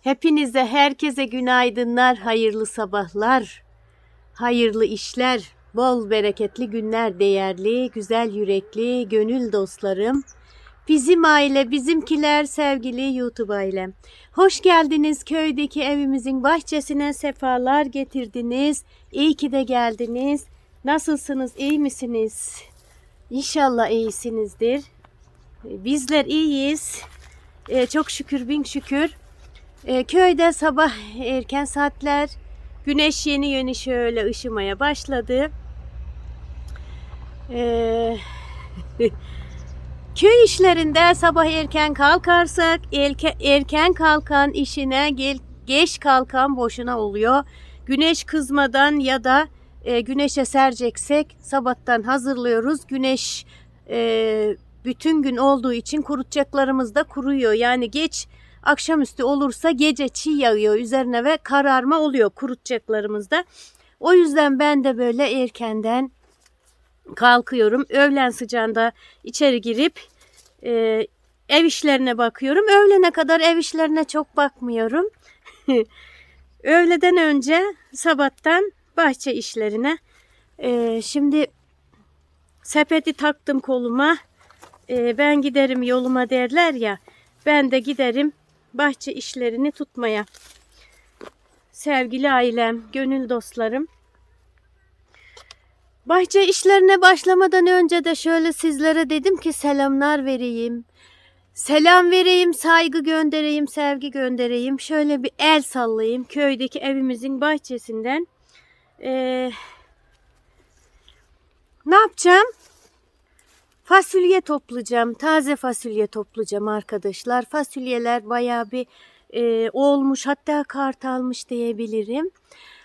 Hepinize, herkese günaydınlar, hayırlı sabahlar, hayırlı işler, bol bereketli günler değerli, güzel yürekli, gönül dostlarım. Bizim aile, bizimkiler, sevgili YouTube ailem. Hoş geldiniz köydeki evimizin bahçesine sefalar getirdiniz. İyi ki de geldiniz. Nasılsınız, iyi misiniz? İnşallah iyisinizdir. Bizler iyiyiz. Ee, çok şükür, bin şükür. Ee, köyde sabah erken saatler güneş yeni yeni şöyle ışımaya başladı. Ee, köy işlerinde sabah erken kalkarsak erke, erken kalkan işine gel, geç kalkan boşuna oluyor. Güneş kızmadan ya da e, güneşe sereceksek sabahtan hazırlıyoruz. Güneş e, bütün gün olduğu için kurutacaklarımız da kuruyor. Yani geç akşamüstü olursa gece çiğ yağıyor üzerine ve kararma oluyor kurutacaklarımızda. O yüzden ben de böyle erkenden kalkıyorum. Öğlen sıcağında içeri girip e, ev işlerine bakıyorum. Öğlene kadar ev işlerine çok bakmıyorum. Öğleden önce sabahtan bahçe işlerine. E, şimdi sepeti taktım koluma. E, ben giderim yoluma derler ya. Ben de giderim bahçe işlerini tutmaya. Sevgili ailem, gönül dostlarım. Bahçe işlerine başlamadan önce de şöyle sizlere dedim ki selamlar vereyim. Selam vereyim, saygı göndereyim, sevgi göndereyim. Şöyle bir el sallayayım köydeki evimizin bahçesinden. Ee, ne yapacağım? Fasulye toplayacağım. Taze fasulye toplayacağım arkadaşlar. Fasulyeler bayağı bir e, olmuş hatta kart almış diyebilirim.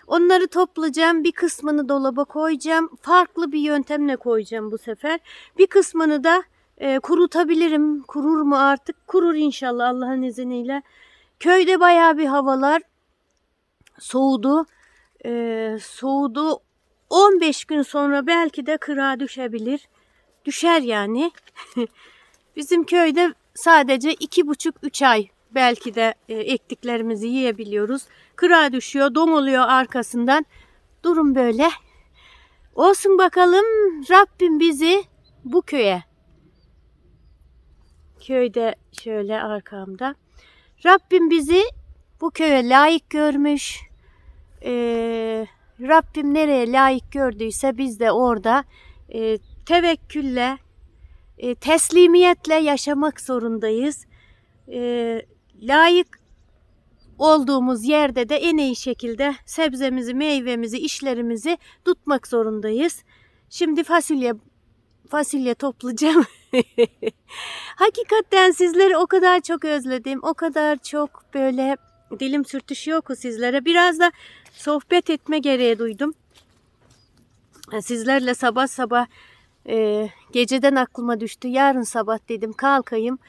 Onları toplayacağım. Bir kısmını dolaba koyacağım. Farklı bir yöntemle koyacağım bu sefer. Bir kısmını da e, kurutabilirim. Kurur mu artık? Kurur inşallah Allah'ın izniyle. Köyde bayağı bir havalar soğudu. E, soğudu. 15 gün sonra belki de kıra düşebilir düşer yani. Bizim köyde sadece iki buçuk üç ay belki de e, ektiklerimizi yiyebiliyoruz. Kıra düşüyor, don oluyor arkasından. Durum böyle. Olsun bakalım Rabbim bizi bu köye köyde şöyle arkamda Rabbim bizi bu köye layık görmüş. Ee, Rabbim nereye layık gördüyse biz de orada e, tevekkülle, e, teslimiyetle yaşamak zorundayız. E, layık olduğumuz yerde de en iyi şekilde sebzemizi, meyvemizi, işlerimizi tutmak zorundayız. Şimdi fasulye fasulye toplayacağım. Hakikaten sizleri o kadar çok özledim. O kadar çok böyle dilim sürtüşüyor ki sizlere. Biraz da sohbet etme gereği duydum. Sizlerle sabah sabah e, geceden aklıma düştü. Yarın sabah dedim kalkayım.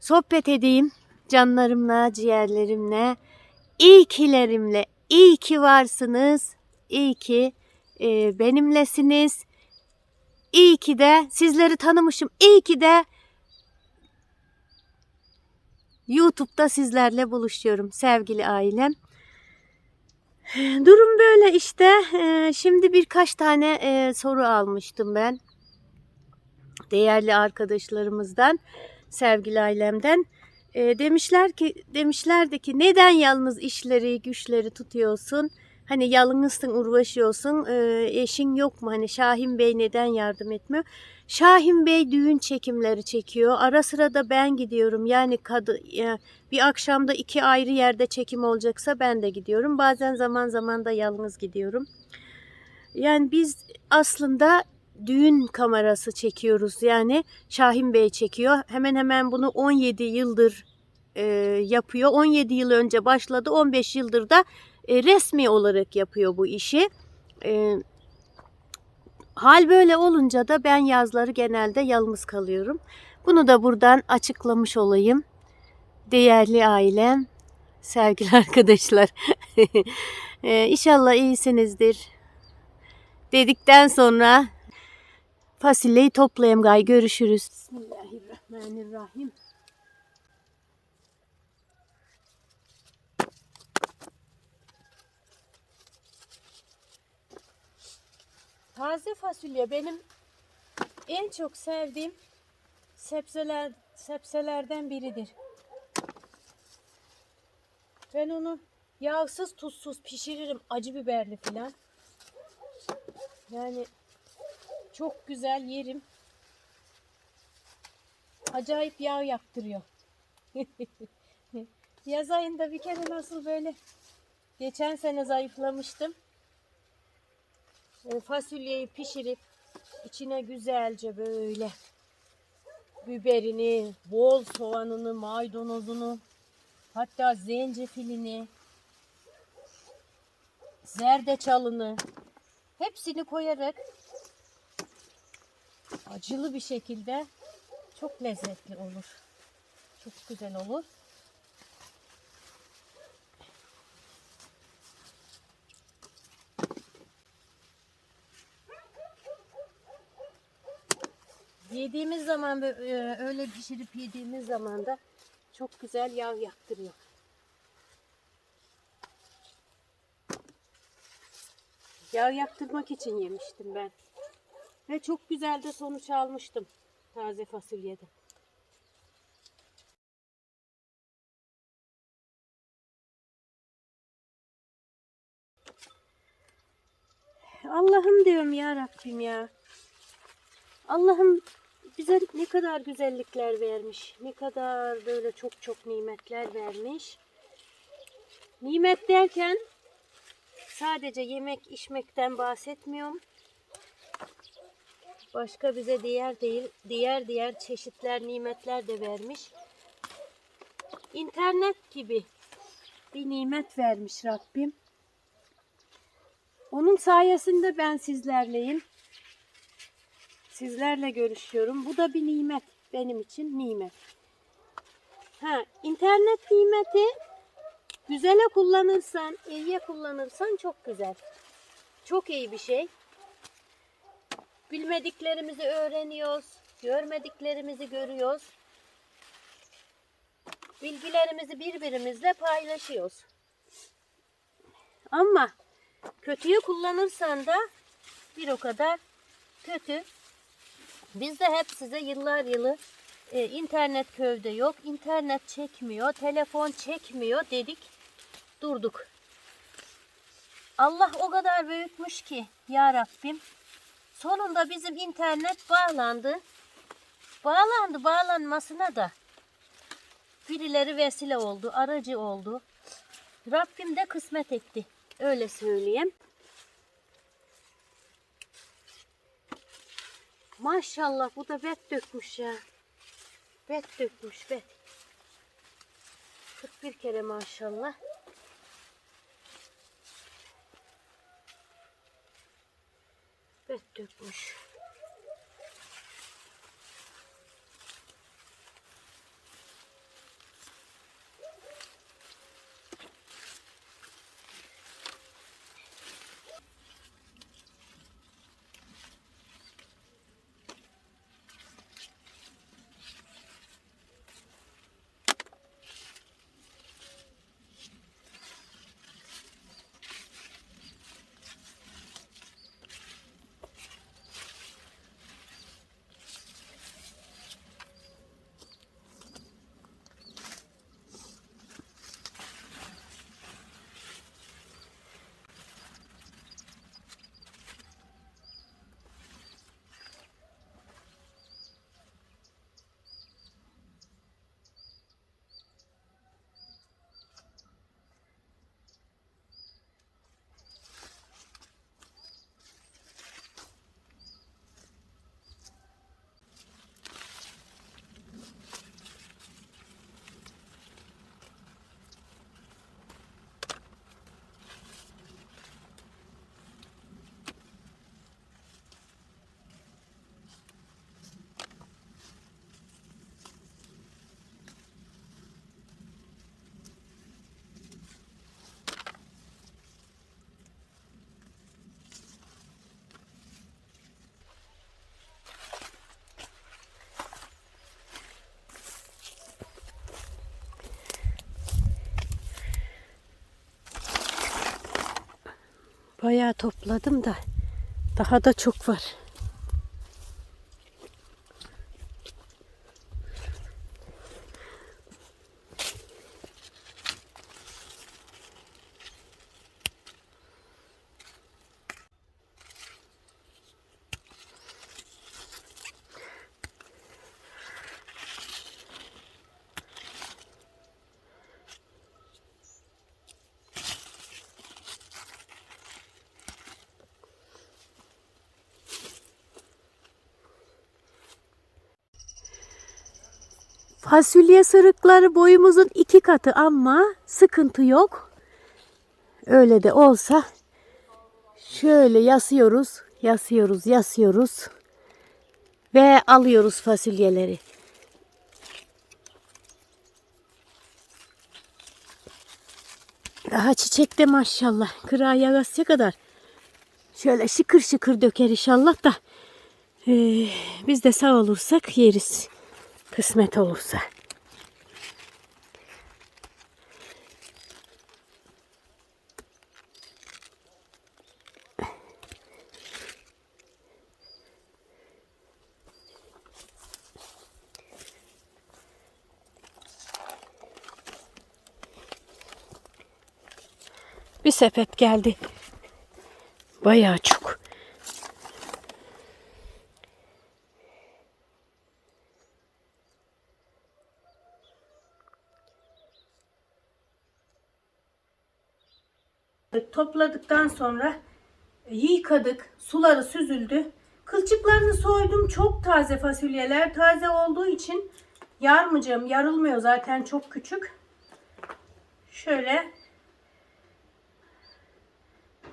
Sohbet edeyim canlarımla, ciğerlerimle, iyi kilerimle. İyi ki varsınız. İyi ki e, benimlesiniz. İyi ki de sizleri tanımışım. İyi ki de YouTube'da sizlerle buluşuyorum sevgili ailem. Durum böyle işte. Ee, Şimdi birkaç tane e, soru almıştım ben. Değerli arkadaşlarımızdan, sevgili ailemden. E, Demişler ki, demişlerdi ki neden yalnız işleri, güçleri tutuyorsun? Hani yalnızsın, uğraşıyorsun. E, Eşin yok mu? Hani Şahin Bey neden yardım etmiyor? Şahin Bey düğün çekimleri çekiyor. Ara sıra da ben gidiyorum. Yani kadı, bir akşamda iki ayrı yerde çekim olacaksa ben de gidiyorum. Bazen zaman zaman da yalnız gidiyorum. Yani biz aslında düğün kamerası çekiyoruz. Yani Şahin Bey çekiyor. Hemen hemen bunu 17 yıldır e, yapıyor. 17 yıl önce başladı. 15 yıldır da e, resmi olarak yapıyor bu işi. E, hal böyle olunca da ben yazları genelde yalnız kalıyorum. Bunu da buradan açıklamış olayım. Değerli ailem, sevgili arkadaşlar. e, inşallah iyisinizdir. Dedikten sonra fasulyeyi toplayayım gay görüşürüz. Bismillahirrahmanirrahim. Taze fasulye benim en çok sevdiğim sebzeler sebzelerden biridir. Ben onu yağsız tuzsuz pişiririm acı biberli filan. Yani çok güzel yerim. Acayip yağ yaptırıyor. Yaz ayında bir kere nasıl böyle geçen sene zayıflamıştım. E, fasulyeyi pişirip içine güzelce böyle biberini, bol soğanını, maydanozunu, hatta zencefilini, zerdeçalını hepsini koyarak acılı bir şekilde çok lezzetli olur. Çok güzel olur. Yediğimiz zaman e, öyle pişirip yediğimiz zaman da çok güzel yağ yaktırıyor. Yağ yaktırmak için yemiştim ben. Ve çok güzel de sonuç almıştım taze fasulyede. Allah'ım diyorum ya Rabbim ya. Allah'ım bize ne kadar güzellikler vermiş. Ne kadar böyle çok çok nimetler vermiş. Nimet derken sadece yemek içmekten bahsetmiyorum. Başka bize diğer değil, diğer diğer çeşitler nimetler de vermiş. İnternet gibi bir nimet vermiş Rabbim. Onun sayesinde ben sizlerleyim. Sizlerle görüşüyorum. Bu da bir nimet. Benim için nimet. Ha, internet nimeti güzele kullanırsan, iyiye kullanırsan çok güzel. Çok iyi bir şey. Bilmediklerimizi öğreniyoruz. Görmediklerimizi görüyoruz. Bilgilerimizi birbirimizle paylaşıyoruz. Ama kötüye kullanırsan da bir o kadar kötü. Biz de hep size yıllar yılı e, internet köyde yok, internet çekmiyor, telefon çekmiyor dedik, durduk. Allah o kadar büyükmüş ki ya Rabbim. Sonunda bizim internet bağlandı. Bağlandı bağlanmasına da birileri vesile oldu, aracı oldu. Rabbim de kısmet etti. Öyle söyleyeyim. Maşallah bu da bet dökmüş ya. Bet dökmüş bet. 41 kere maşallah. Bet dökmüş. Bayağı topladım da Daha da çok var. Fasulye sırıkları boyumuzun iki katı ama sıkıntı yok. Öyle de olsa şöyle yasıyoruz, yasıyoruz, yasıyoruz ve alıyoruz fasulyeleri. Daha çiçekte maşallah. Kırağa yağasıya kadar. Şöyle şıkır şıkır döker inşallah da. Ee, biz de sağ olursak yeriz. Kısmet olursa. Bir sepet geldi. Bayağı çok. Topladıktan sonra yıkadık. Suları süzüldü. Kılçıklarını soydum. Çok taze fasulyeler. Taze olduğu için yarmayacağım. Yarılmıyor zaten çok küçük. Şöyle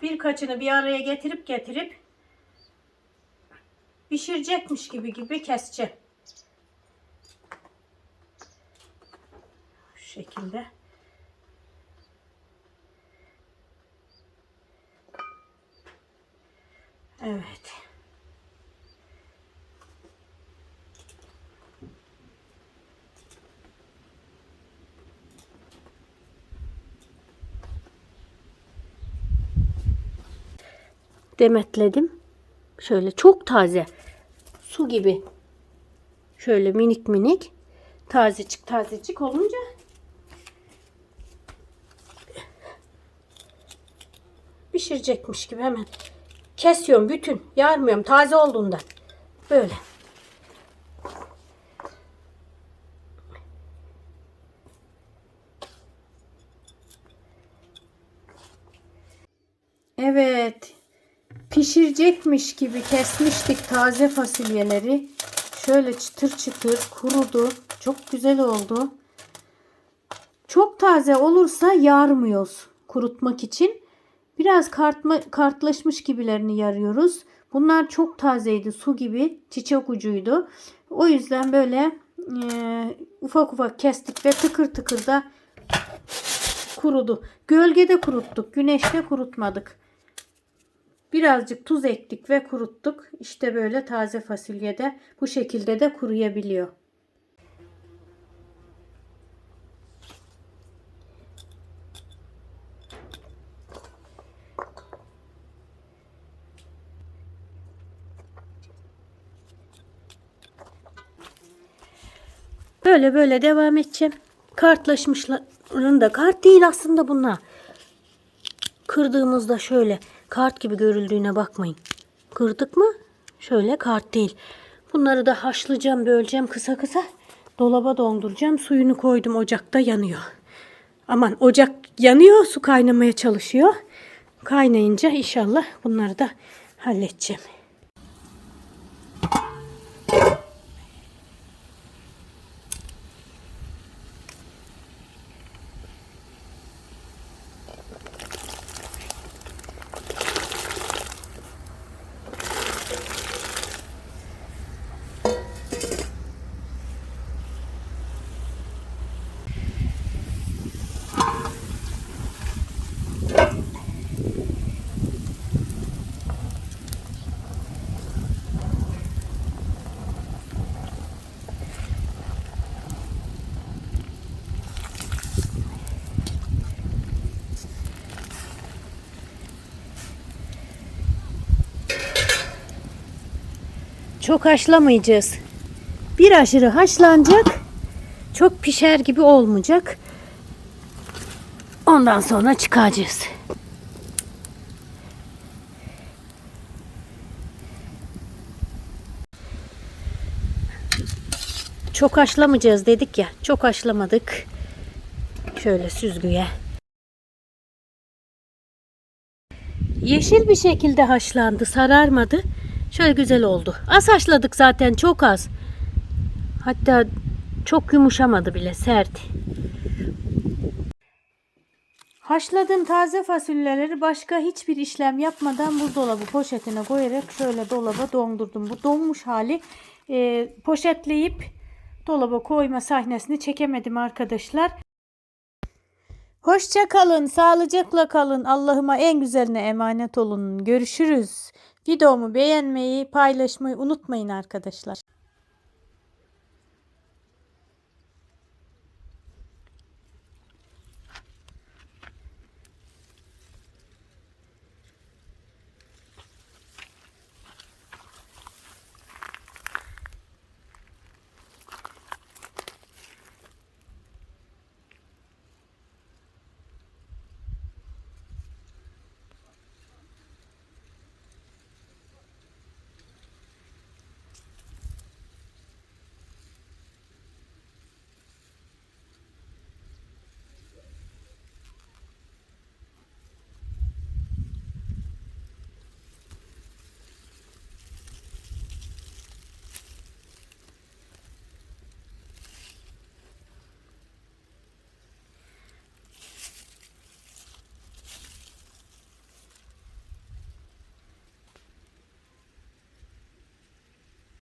birkaçını bir araya getirip getirip pişirecekmiş gibi gibi keseceğim. Şu şekilde. Evet. Demetledim. Şöyle çok taze. Su gibi. Şöyle minik minik. Tazecik tazecik olunca pişirecekmiş gibi hemen kesiyorum bütün. Yarmıyorum taze olduğundan. Böyle. Evet. Pişirecekmiş gibi kesmiştik taze fasulyeleri. Şöyle çıtır çıtır kurudu. Çok güzel oldu. Çok taze olursa yarmıyoruz kurutmak için. Biraz kartma, kartlaşmış gibilerini yarıyoruz. Bunlar çok tazeydi. Su gibi çiçek ucuydu. O yüzden böyle e, ufak ufak kestik ve tıkır tıkır da kurudu. Gölgede kuruttuk. Güneşte kurutmadık. Birazcık tuz ektik ve kuruttuk. İşte böyle taze fasulyede bu şekilde de kuruyabiliyor. Böyle böyle devam edeceğim. Kartlaşmışların da kart değil aslında bunlar. Kırdığımızda şöyle kart gibi görüldüğüne bakmayın. Kırdık mı? Şöyle kart değil. Bunları da haşlayacağım, böleceğim kısa kısa. Dolaba donduracağım. Suyunu koydum ocakta yanıyor. Aman ocak yanıyor, su kaynamaya çalışıyor. Kaynayınca inşallah bunları da halledeceğim. Çok haşlamayacağız. Bir aşırı haşlanacak. Çok pişer gibi olmayacak. Ondan sonra çıkacağız. Çok haşlamayacağız dedik ya. Çok haşlamadık. Şöyle süzgüye. Yeşil bir şekilde haşlandı, sararmadı. Şöyle güzel oldu. Az haşladık zaten çok az. Hatta çok yumuşamadı bile sert. Haşladığım taze fasulyeleri başka hiçbir işlem yapmadan buzdolabı poşetine koyarak şöyle dolaba dondurdum. Bu donmuş hali e, poşetleyip dolaba koyma sahnesini çekemedim arkadaşlar. Hoşça kalın, sağlıcakla kalın. Allah'ıma en güzeline emanet olun. Görüşürüz. Videomu beğenmeyi, paylaşmayı unutmayın arkadaşlar.